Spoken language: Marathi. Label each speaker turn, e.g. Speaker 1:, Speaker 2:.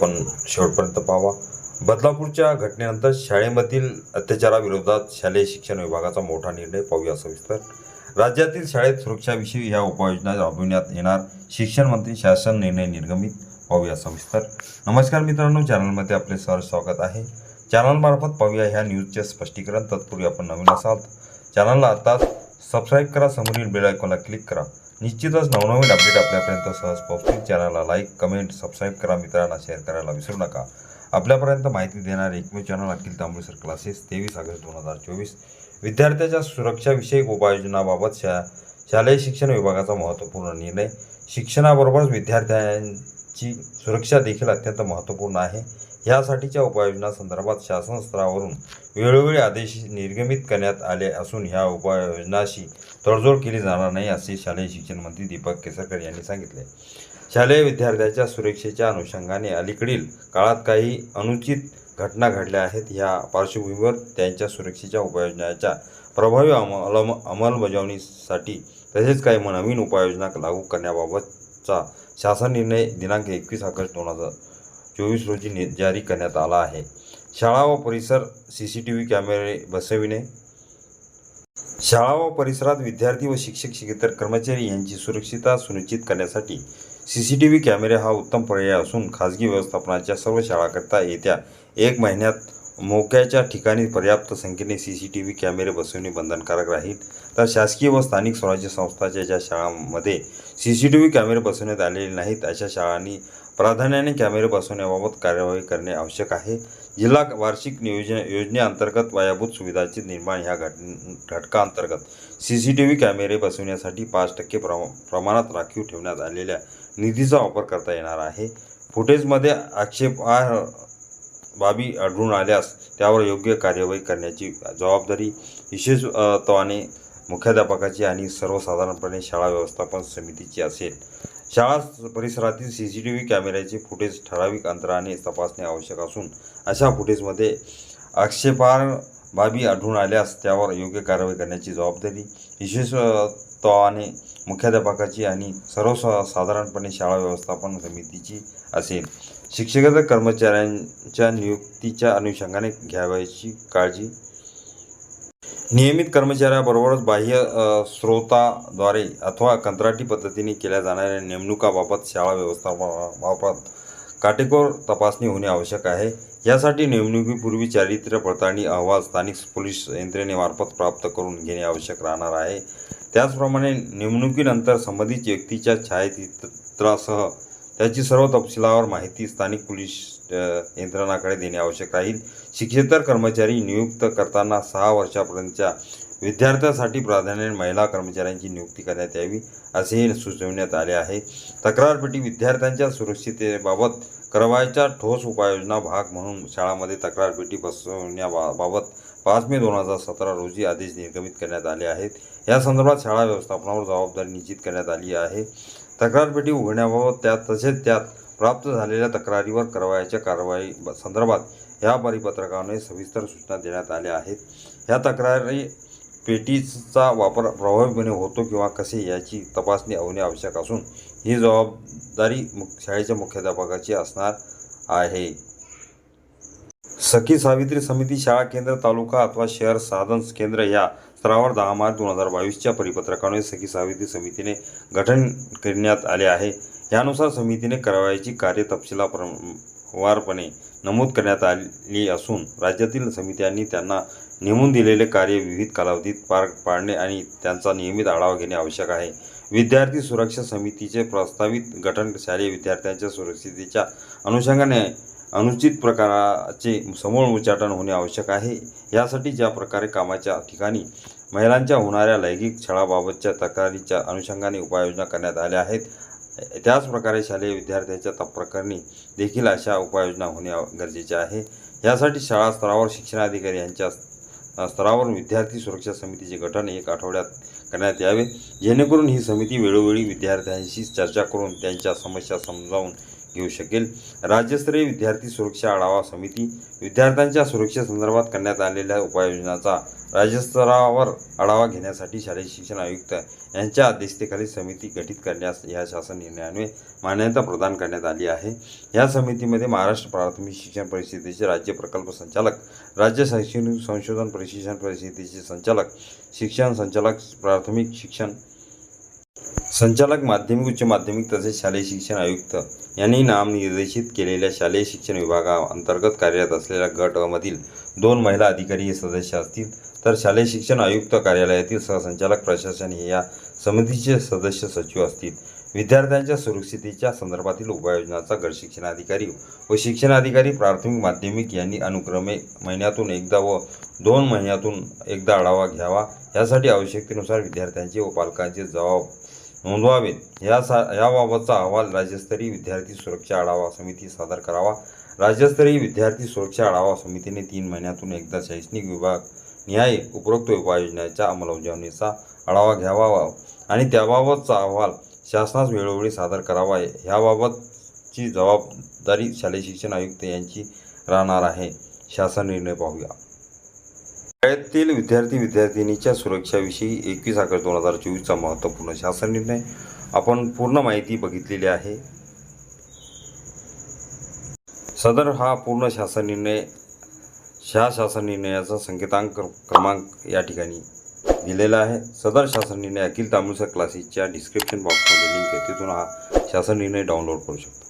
Speaker 1: आपण शेवटपर्यंत पाहावा. बदलापूरच्या घटनेनंतर शाळेमधील अत्याचाराविरोधात शालेय शिक्षण विभागाचा मोठा निर्णय पाहूया सविस्तर. राज्यातील शाळेत सुरक्षाविषयी ह्या उपाययोजना राबविण्यात येणार शिक्षण मंत्री शासन निर्णय निर्गमित पाहूया सविस्तर. नमस्कार मित्रांनो चॅनलमध्ये आपले सर स्वागत आहे. चॅनलमार्फत पाहूया ह्या न्यूजचे स्पष्टीकरण तत्पूर्वी आपण नवीन असाल चॅनलला आत्ताच सबस्क्राईब करा समोरील बेल आयकॉनला क्लिक करा. निश्चितच नवनवीन अपडेट आपल्यापर्यंत सहज पोहोचतील. चॅनलला लाईक कमेंट सबस्क्राईब करा. मित्रांना शेअर करायला विसरू नका. आपल्यापर्यंत माहिती देणारे एकमेव चॅनल अखिल तांबळेसर क्लासेस तेवीस ऑगस्ट दोन हजार चोवीस. विद्यार्थ्याच्या सुरक्षाविषयक उपाययोजनाबाबत शा शालेय शिक्षण विभागाचा महत्त्वपूर्ण निर्णय. शिक्षणाबरोबरच विद्यार्थ्यांची सुरक्षा देखील अत्यंत महत्त्वपूर्ण आहे. यासाठीच्या उपाययोजना संदर्भात शासन स्तरावरून वेळोवेळी आदेश निर्गमित करण्यात आले असून ह्या उपाययोजनाशी तडजोड केली जाणार नाही असे शालेय शिक्षण मंत्री दीपक केसरकर यांनी सांगितले. शालेय विद्यार्थ्यांच्या सुरक्षेच्या अनुषंगाने अलीकडील काळात काही अनुचित घटना घडल्या आहेत. ह्या पार्श्वभूमीवर त्यांच्या सुरक्षेच्या उपाययोजनाच्या प्रभावी अंमल अंमलबजावणीसाठी तसेच काही नवीन उपाययोजना लागू करण्याबाबतचा शासन निर्णय दिनांक एकवीस ऑगस्ट दोन हजार चोवीस रोजी नि जारी करण्यात आला आहे. शाळा व परिसर सी सी टी व्ही कॅमेरे बसविणे. शाळा व परिसरात विद्यार्थी व शिक्षक शिकेतर कर्मचारी यांची सुरक्षितता सुनिश्चित करण्यासाठी सी सी टी व्ही कॅमेरे हा उत्तम पर्याय असून खाजगी व्यवस्थापनाच्या सर्व शाळाकरता येत्या एक महिन्यात मोक्याच्या ठिकाणी पर्याप्त संख्येने सी सी टी व्ही कॅमेरे बसविणे बंधनकारक राहील. तर शासकीय व स्थानिक स्वराज्य संस्थाच्या ज्या शाळांमध्ये सी सी टी व्ही कॅमेरे बसवण्यात आलेले नाहीत अशा शाळांनी प्राधान्याने कॅमेरे बसवण्याबाबत कार्यवाही करणे आवश्यक आहे. जिल्हा वार्षिक नियोजन योजनेअंतर्गत पायाभूत सुविधांचे निर्माण ह्या घट घटकाअंतर्गत सी सी टी व्ही कॅमेरे बसवण्यासाठी पाच टक्के प्रमा प्रमाणात राखीव ठेवण्यात आलेल्या निधीचा वापर करता येणार आहे. फुटेजमध्ये आक्षेपार्ह बाबी आढळून आल्यास त्यावर योग्य कार्यवाही करण्याची जबाबदारी विशेषत्वाने मुख्याध्यापकाची आणि सर्वसाधारणपणे शाळा व्यवस्थापन समितीची असेल. शाळा परिसरातील सी सी टी व्ही कॅमेऱ्याचे फुटेज ठराविक अंतराने तपासणे आवश्यक असून अशा फुटेजमध्ये आक्षेपार्ह बाबी आढळून आल्यास त्यावर योग्य कारवाई करण्याची जबाबदारी विशेषत्वाने मुख्याध्यापकाची आणि सर्वसाधारणपणे शाळा व्यवस्थापन समितीची असेल. शिक्षकेतर कर्मचाऱ्यांच्या नियुक्तीच्या अनुषंगाने घ्यावयाची काळजी नियमित कर्मचाऱ्याबरोबरच बाह्य स्रोताद्वारे अथवा कंत्राटी पद्धतीने केल्या जाणाऱ्या नेमणुकाबाबत शाळा व्यवस्थापनाबाबत काटेकोर तपासणी होणे आवश्यक आहे. यासाठी नेमणुकीपूर्वी चारित्र्य पडताळणी अहवाल स्थानिक पोलीस यंत्रणेमार्फत प्राप्त करून घेणे आवश्यक राहणार आहे. त्याचप्रमाणे नेमणुकीनंतर संबंधित व्यक्तीच्या छायाचित्रासह त्याची सर्व तपशिलावर माहिती स्थानिक पोलीस यंत्रणाकडे देणे आवश्यक राहील शिक्षेतर कर्मचारी नियुक्त करताना सहा वर्षापर्यंतच्या विद्यार्थ्यांसाठी प्राधान्याने महिला कर्मचाऱ्यांची नियुक्ती करण्यात यावी असेही सुचविण्यात आले आहे. तक्रारपेटी विद्यार्थ्यांच्या सुरक्षिततेबाबत करवायच्या ठोस उपाययोजना भाग म्हणून शाळामध्ये तक्रारपेटी बसवण्याबाबत पाच मे दोन हजार सतरा रोजी आदेश निर्गमित करण्यात आले आहेत. या संदर्भात शाळा व्यवस्थापनावर जबाबदारी निश्चित करण्यात आली आहे. तक्रारपेटी उघडण्याबाबत त्यात तसेच त्यात प्राप्त झालेल्या तक्रारीवर करवायच्या कारवाई संदर्भात या परिपत्रकाने सविस्तर सूचना देण्यात आल्या आहेत. ह्या तक्रारी पेटीचा वापर प्रभावीपणे होतो किंवा कसे याची तपासणी होणे आवश्यक असून ही जबाबदारी मुख शाळेच्या मुख्याध्यापकाची असणार आहे. सखी सावित्री समिती शाळा केंद्र तालुका अथवा शहर साधन केंद्र या स्तरावर दहा मार्च दोन हजार बावीसच्या परिपत्रकाने सखी सावित्री समितीने गठन करण्यात आले आहे. यानुसार समितीने कारवाईची कार्य तपशिलावारपणे नमूद करण्यात आली असून राज्यातील समित्यांनी त्यांना नेमून दिलेले कार्य विविध कालावधीत पार पाडणे आणि त्यांचा नियमित आढावा घेणे आवश्यक आहे. विद्यार्थी सुरक्षा समितीचे प्रस्तावित गठन शालेय विद्यार्थ्यांच्या सुरक्षिततेच्या अनुषंगाने अनुचित प्रकाराचे समूळ उच्चाटन होणे आवश्यक आहे. यासाठी ज्या प्रकारे कामाच्या ठिकाणी महिलांच्या होणाऱ्या लैंगिक छळाबाबतच्या तक्रारीच्या अनुषंगाने उपाययोजना करण्यात आल्या आहेत त्याचप्रकारे शालेय विद्यार्थ्यांच्या तप प्रकरणी देखील अशा उपाययोजना होणे गरजेचे आहे. यासाठी शाळा स्तरावर शिक्षणाधिकारी यांच्या स्तरावर विद्यार्थी सुरक्षा समितीचे गठन एक आठवड्यात करण्यात यावे. जेणेकरून ही समिती वेळोवेळी विद्यार्थ्यांशी चर्चा करून त्यांच्या समस्या समजावून घेऊ शकेल. राज्यस्तरीय विद्यार्थी सुरक्षा आढावा समिती विद्यार्थ्यांच्या सुरक्षेसंदर्भात करण्यात आलेल्या उपाययोजनाचा राज्यस्तरावर आढावा घेण्यासाठी शालेय शिक्षण आयुक्त यांच्या अध्यक्षतेखाली समिती गठीत करण्यास या शासन निर्णयाने मान्यता प्रदान करण्यात आली आहे. या समितीमध्ये महाराष्ट्र प्राथमिक शिक्षण परिषदेचे राज्य प्रकल्प संचालक राज्य शैक्षणिक संशोधन प्रशिक्षण परिषदेचे संचालक शिक्षण संचालक प्राथमिक शिक्षण संचालक माध्यमिक उच्च माध्यमिक तसेच शालेय शिक्षण आयुक्त यांनी नामनिर्देशित केलेल्या शालेय शिक्षण विभागाअंतर्गत कार्यरत असलेल्या गटमधील दोन महिला अधिकारी हे सदस्य असतील. तर शालेय शिक्षण आयुक्त कार्यालयातील सहसंचालक प्रशासन हे या समितीचे सदस्य सचिव असतील. विद्यार्थ्यांच्या सुरक्षितेच्या संदर्भातील उपाययोजनाचा गट शिक्षणाधिकारी व शिक्षणाधिकारी प्राथमिक माध्यमिक यांनी अनुक्रमे महिन्यातून एकदा व दोन महिन्यातून एकदा आढावा घ्यावा. यासाठी आवश्यकतेनुसार विद्यार्थ्यांचे व पालकांचे जबाब नोंदवावेत. या सा याबाबतचा अहवाल राज्यस्तरीय विद्यार्थी सुरक्षा आढावा समिती सादर करावा. राज्यस्तरीय विद्यार्थी सुरक्षा आढावा समितीने तीन महिन्यातून एकदा शैक्षणिक विभाग न्याय उपरोक्त उपाययोजनाच्या अंमलबजावणीचा आढावा घ्यावा आणि त्याबाबतचा अहवाल शासनास वेळोवेळी सादर करावा. ह्याबाबतची जबाबदारी शालेय शिक्षण आयुक्त यांची राहणार आहे. शासन निर्णय पाहूया. शाळेतील विद्यार्थी विद्यार्थिनीच्या सुरक्षाविषयी एकवीस ऑगस्ट दोन हजार चोवीसचा महत्त्वपूर्ण शासन निर्णय आपण पूर्ण माहिती बघितलेली आहे. सदर हा पूर्ण शासन निर्णय शहा शासन निर्णयाचा संकेतांक क्रमांक या ठिकाणी दिलेला आहे. सदर शासन निर्णय अखिल तामिळसर क्लासेसच्या डिस्क्रिप्शन बॉक्समध्ये लिंक आहे. तिथून हा शासन निर्णय डाउनलोड करू शकता.